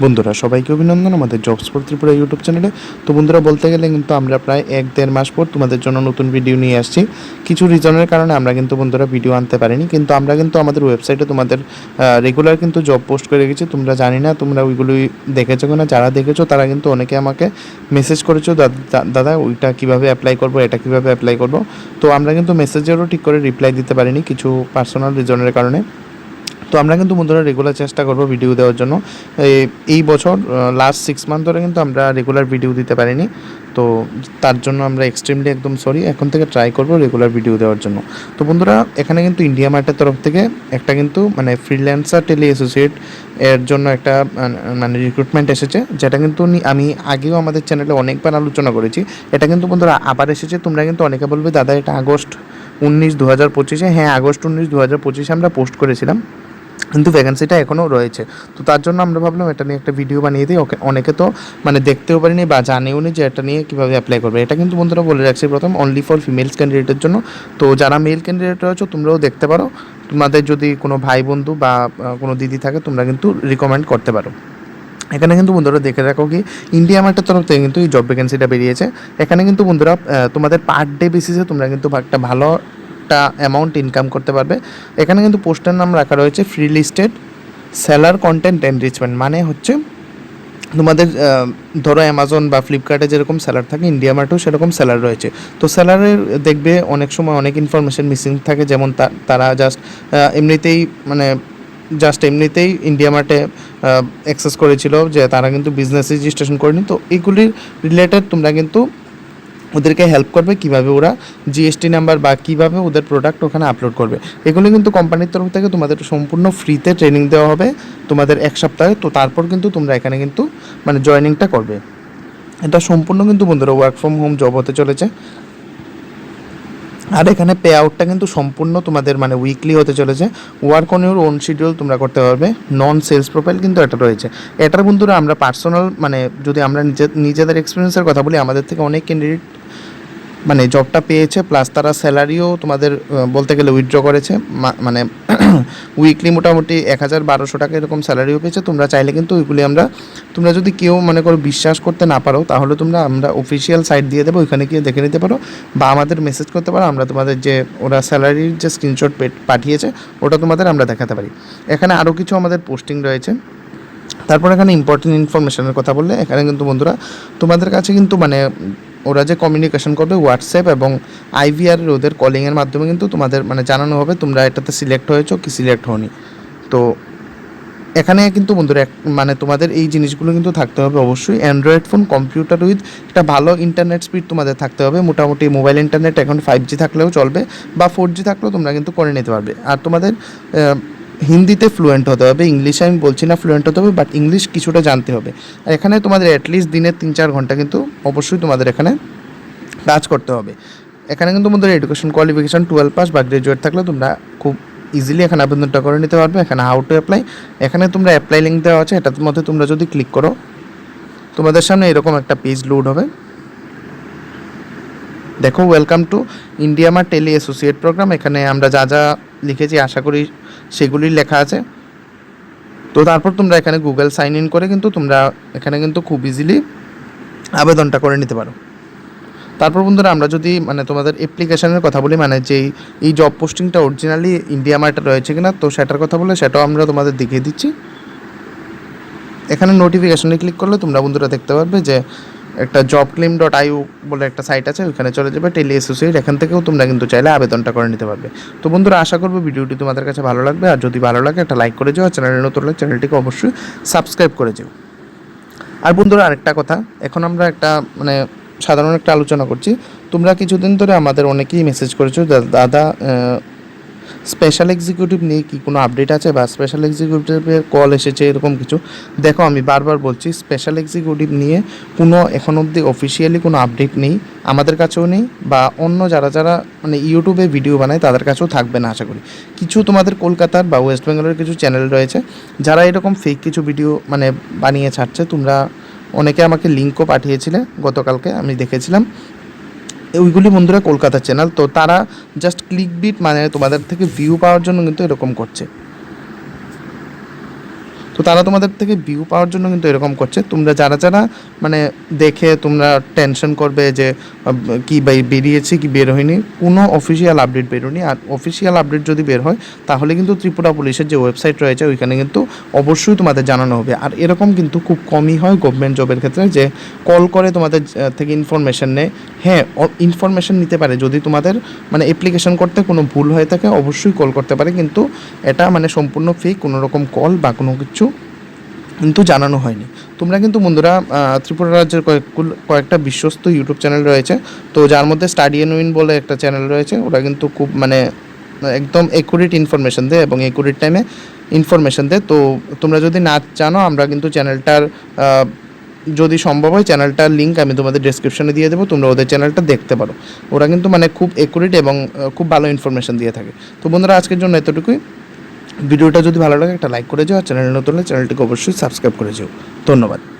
বন্ধুরা, সবাইকে অভিনন্দন আমাদের জবস ফর ত্রিপুরা ইউটিউব চ্যানেলে তো বন্ধুরা, বলতে গেলে কিন্তু আমরা প্রায় এক দেড় মাস পর তোমাদের জন্য নতুন ভিডিও নিয়ে আসছি। কিছু রিজনের কারণে আমরা কিন্তু বন্ধুরা ভিডিও আনতে পারিনি, কিন্তু আমরা কিন্তু আমাদের ওয়েবসাইটে তোমাদের রেগুলার কিন্তু জব পোস্ট করে রেখেছি। তোমরা জানি না, তোমরা ওইগুলোই দেখেছ কিনা, যারা দেখেছ তারা কিন্তু অনেকে আমাকে মেসেজ করেছ, "দা- দা- দাদা, ওইটা কীভাবে অ্যাপ্লাই করব, এটা কীভাবে অ্যাপ্লাই করব? তো আমরা কিন্তু মেসেজেরও ঠিক করে রিপ্লাই দিতে পারিনি কিছু পার্সোনাল রিজনের কারণে। তো আমরা কিন্তু বন্ধুরা রেগুলার চেষ্টা করব ভিডিও দেওয়ার জন্য। এই- বছর লাস্ট সিক্স মান্থ ধরে কিন্তু আমরা রেগুলার ভিডিও দিতে পারিনি। তো তার জন্য আমরা এক্সট্রিমলি একদম সরি এখন থেকে ট্রাই করব রেগুলার ভিডিও দেওয়ার জন্য। তো বন্ধুরা, এখানে কিন্তু ইন্ডিয়া মার্টের তরফ থেকে একটা কিন্তু মানে ফ্রিল্যান্সার টেলি অ্যাসোসিয়েট এর জন্য একটা মানে- মানে রিক্রুটমেন্ট এসেছে, যেটা কিন্তু আমি আগেও আমাদের চ্যানেলে অনেকবার আলোচনা করেছি। এটা কিন্তু বন্ধুরা আবার এসেছে, তোমরা কিন্তু অনেকে বলবে, দাদা, এটা আগস্ট উনিশ দু হাজার পঁচিশে? হ্যাঁ আগস্ট উনিশ দু হাজার পঁচিশে আমরা পোস্ট করেছিলাম। কিন্তু ভ্যাকেন্সিটা এখনও রয়েছে। তো তার জন্য আমরা ভাবলাম এটা নিয়ে একটা ভিডিও বানিয়ে দিই। ওকে, অনেকে তো মানে দেখতেও পারিনি বা জানেও নি যে এটা নিয়ে কীভাবে অ্যাপ্লাই করবে। এটা কিন্তু বন্ধুরা বলে রাখছি প্রথম অনলি ফর ফিমেলস ক্যান্ডিডেটের জন্য। তো যারা মেল ক্যান্ডিডেট রয়েছে, তোমরাও দেখতে পারো। তোমাদের যদি কোনো ভাই বন্ধু বা কোনো দিদি থাকে, তোমরা কিন্তু রিকমেন্ড করতে পারো। এখানে কিন্তু বন্ধুরা দেখে রাখো কি ইন্ডিয়া মার্টের তরফ থেকে কিন্তু এই জব ভ্যাকেন্সিটা বেরিয়েছে। এখানে কিন্তু বন্ধুরা তোমাদের পার ডে বেসিসে তোমরা কিন্তু একটা ভালো একটা অ্যামাউন্ট ইনকাম করতে পারবে। এখানে কিন্তু পোস্টের নাম রাখা রয়েছে free listed seller content enrichment মানে হচ্ছে তোমাদের ধরো অ্যামাজন বা ফ্লিপকার্টে যেরকম সেলার থাকে ইন্ডিয়া মার্টেও সেরকম স্যালার রয়েছে। তো স্যালারের দেখবে অনেক সময় অনেক ইনফরমেশন মিসিং থাকে, যেমন তারা জাস্ট এমনিতেই মানে জাস্ট এমনিতেই ইন্ডিয়া মার্টে অ্যাক্সেস করেছিল যে তারা কিন্তু বিজনেস রেজিস্ট্রেশন করেনি। তো এইগুলির রিলেটেড তোমরা কিন্তু ওদেরকে হেল্প করবে কীভাবে ওরা জিএসটি নাম্বার বা কীভাবে ওদের প্রোডাক্ট ওখানে আপলোড করবে। এগুলো কিন্তু কোম্পানির তরফ থেকে তোমাদের সম্পূর্ণ ফ্রিতে ট্রেনিং দেওয়া হবে। তোমাদের এক সপ্তাহে, তো তারপর কিন্তু তোমরা এখানে কিন্তু মানে জয়েনিংটা করবে। এটা সম্পূর্ণ কিন্তু বন্ধুরা ওয়ার্ক ফ্রম হোম জব হতে চলেছে। আর এখানে পে আউটটা কিন্তু সম্পূর্ণ তোমাদের মানে উইকলি হতে চলেছে। Work on your own schedule তোমরা করতে পারবে। নন সেলস প্রোফাইল কিন্তু এটা রয়েছে। এটার বন্ধুরা আমরা পার্সোনাল মানে যদি আমরা নিজে নিজেদের এক্সপিরিয়েন্সের কথা বলি, আমাদের থেকে অনেক ক্যান্ডিডেট মানে জবটা পেয়েছে প্লাস তারা স্যালারিও তোমাদের বলতে গেলে উইথড্র করেছে। মানে উইকলি মোটামুটি এক হাজার বারোশো টাকা এরকম স্যালারিও পেয়েছে। তোমরা চাইলে কিন্তু ওইগুলি আমরা, তোমরা যদি কেউ মনে করো বিশ্বাস করতে না পারো, তাহলে তোমরা আমরা অফিসিয়াল সাইট দিয়ে দেবো, ওইখানে গিয়ে দেখে নিতে পারো। বা আমাদের মেসেজ করতে পারো, আমরা তোমাদের যে ওরা স্যালারির যে স্ক্রিনশট পাঠিয়েছে, ওটা তোমাদের আমরা দেখাতে পারি। এখানে আরও কিছু আমাদের পোস্টিং রয়েছে। তারপর এখানে ইম্পর্টেন্ট ইনফরমেশনের কথা বললে, এখানে কিন্তু বন্ধুরা, তোমাদের কাছে কিন্তু মানে ওরা যে কমিউনিকেশন করবে হোয়াটসঅ্যাপ এবং আইভিআর ওদের কলিংয়ের মাধ্যমে কিন্তু তোমাদের মানে জানানো হবে তোমরা এটাতে সিলেক্ট হয়েছো কি সিলেক্ট হওনি। তো এখানে কিন্তু বন্ধুরা মানে তোমাদের এই জিনিসগুলো কিন্তু থাকতে হবে অবশ্যই। অ্যান্ড্রয়েড ফোন কম্পিউটার উইথ একটা ভালো ইন্টারনেট স্পিড তোমাদের থাকতে হবে। মোটামুটি মোবাইল ইন্টারনেট এখন ফাইভ জি থাকলেও চলবে বা ফোর জি থাকলেও তোমরা কিন্তু করে নিতে পারবে। আর তোমাদের হিন্দিতে ফ্লুয়েন্ট হতে হবে ইংলিশে আমি বলছি না ফ্লুয়েন্ট হতে হবে বাট ইংলিশ কিছুটা জানতে হবে। আর এখানে তোমাদের অ্যাটলিস্ট দিনে তিন চার ঘণ্টা কিন্তু অবশ্যই তোমাদের এখানে কাজ করতে হবে। এখানে কিন্তু তোমাদের এডুকেশন কোয়ালিফিকেশন টুয়েলভ পাস বা গ্রাজুয়েট থাকলে তোমরা খুব ইজিলি এখানে আবেদনটা করে নিতে পারবে। এখানে হাউ টু অ্যাপ্লাই এখানে তোমরা অ্যাপ্লাই লিঙ্ক দেওয়া আছে, এটার মধ্যে তোমরা যদি ক্লিক করো, তোমাদের সামনে এরকম একটা পেজ লোড হবে। দেখো welcome to IndiaMART tele associate programme এখানে আমরা যা যা লিখেছি, আশা করি সেগুলি লেখা আছে। তো তারপর তোমরা এখানে গুগল সাইন ইন করে কিন্তু তোমরা এখানে কিন্তু খুব ইজিলি আবেদনটা করে নিতে পারো। তারপর বন্ধুরা আমরা যদি মানে তোমাদের অ্যাপ্লিকেশনের কথা বলি মানে যেই, এই জব পোস্টিংটা অরিজিনালি ইন্ডিয়া মার্টে রয়েছে কিনা, তো সেটার কথা বলে সেটাও আমরা তোমাদের দেখিয়ে দিচ্ছি। এখানে নোটিফিকেশনে ক্লিক করলে তোমরা বন্ধুরা দেখতে পারবে যে একটা জব ক্লেম ডট আইউ বলে একটা সাইট আছে, ওইখানে চলে যাবে টেলি অ্যাসোসিয়েট এখান থেকেও তোমরা কিন্তু চাইলে আবেদনটা করে নিতে পারবে। তো বন্ধুরা, আশা করব ভিডিওটি তোমাদের কাছে ভালো লাগবে, আর যদি ভালো লাগে একটা লাইক করে যাও, আর চ্যানেলে নতুন হলে চ্যানেলটিকে অবশ্যই সাবস্ক্রাইব করে যাও। আর বন্ধুরা, আরেকটা কথা, এখন আমরা একটা মানে সাধারণ একটা আলোচনা করছি। তোমরা কিছুদিন ধরে আমাদের অনেকেই মেসেজ করেছ দাদা স্পেশাল এক্সিকিউটিভ নিয়ে কি কোনো আপডেট আছে বা স্পেশাল এক্সিকিউটিভের কল এসেছে এরকম কিছু? দেখো, আমি বারবার বলছি স্পেশাল এক্সিকিউটিভ নিয়ে কোনো এখন অবধি অফিসিয়ালি কোনো আপডেট নেই, আমাদের কাছেও নেই বা অন্য যারা যারা মানে ইউটিউবে ভিডিও বানায় তাদের কাছেও থাকবে না, আশা করি। কিছু তোমাদের কলকাতার বা ওয়েস্ট বেঙ্গলের কিছু চ্যানেল রয়েছে, যারা এরকম ফেক কিছু ভিডিও মানে বানিয়ে ছাড়ছে, তোমরা অনেকে আমাকে লিঙ্কও পাঠিয়েছিলে গতকালকে, আমি দেখেছিলাম। ওইগুলি বন্ধুরা কলকাতার চ্যানেল তো তারা জাস্ট ক্লিক বিট মানে তোমাদের থেকে ভিউ পাওয়ার জন্য কিন্তু এরকম করছে। তো তারা তোমাদের থেকে ভিউ পাওয়ার জন্য কিন্তু এরকম করছে। তোমরা যারা যারা মানে দেখে তোমরা টেনশন করবে যে কি বেরিয়েছে কি বের হয়নি, কোনো অফিসিয়াল আপডেট বেরোয়নি। আর অফিসিয়াল আপডেট যদি বের হয়, তাহলে কিন্তু ত্রিপুরা পুলিশের যে ওয়েবসাইট রয়েছে, ওইখানে কিন্তু অবশ্যই তোমাদের জানানো হবে। আর এরকম কিন্তু খুব কমই হয় গভর্নমেন্ট জবের ক্ষেত্রে যে কল করে তোমাদের থেকে ইনফরমেশন নেয়। হ্যাঁ ইনফরমেশন নিতে পারে। যদি তোমাদের মানে অ্যাপ্লিকেশন করতে কোনো ভুল হয়ে থাকে, অবশ্যই কল করতে পারে। কিন্তু এটা মানে সম্পূর্ণ ফেক কোনো রকম কল বা কোনো কিছু কিন্তু জানানো হয়নি। তোমরা কিন্তু বন্ধুরা ত্রিপুরা রাজ্যের কয়েকগুলো কয়েকটা বিশ্বস্ত ইউটিউব চ্যানেল রয়েছে। তো যার মধ্যে স্টাডি অ্যান্ড উইন বলে একটা চ্যানেল রয়েছে, ওরা কিন্তু খুব মানে একদম একুরেট ইনফরমেশন দেয় এবং একুরেট টাইমে ইনফরমেশন দেয়। তো তোমরা যদি না জানো, আমরা কিন্তু চ্যানেলটার যদি সম্ভব হয় চ্যানেলটার লিঙ্ক আমি তোমাদের ডেসক্রিপশনে দিয়ে দেবো। তোমরা ওদের চ্যানেলটা দেখতে পারো। ওরা কিন্তু মানে খুব একুরেট এবং খুব ভালো ইনফরমেশন দিয়ে থাকে। তো বন্ধুরা, আজকের জন্য এতটুকুই। ভিডিওটা যদি ভালো লাগে একটা লাইক করে যাও চ্যানেল নতুন চ্যানেলটিকে অবশ্যই সাবস্ক্রাইব করে যাও। ধন্যবাদ।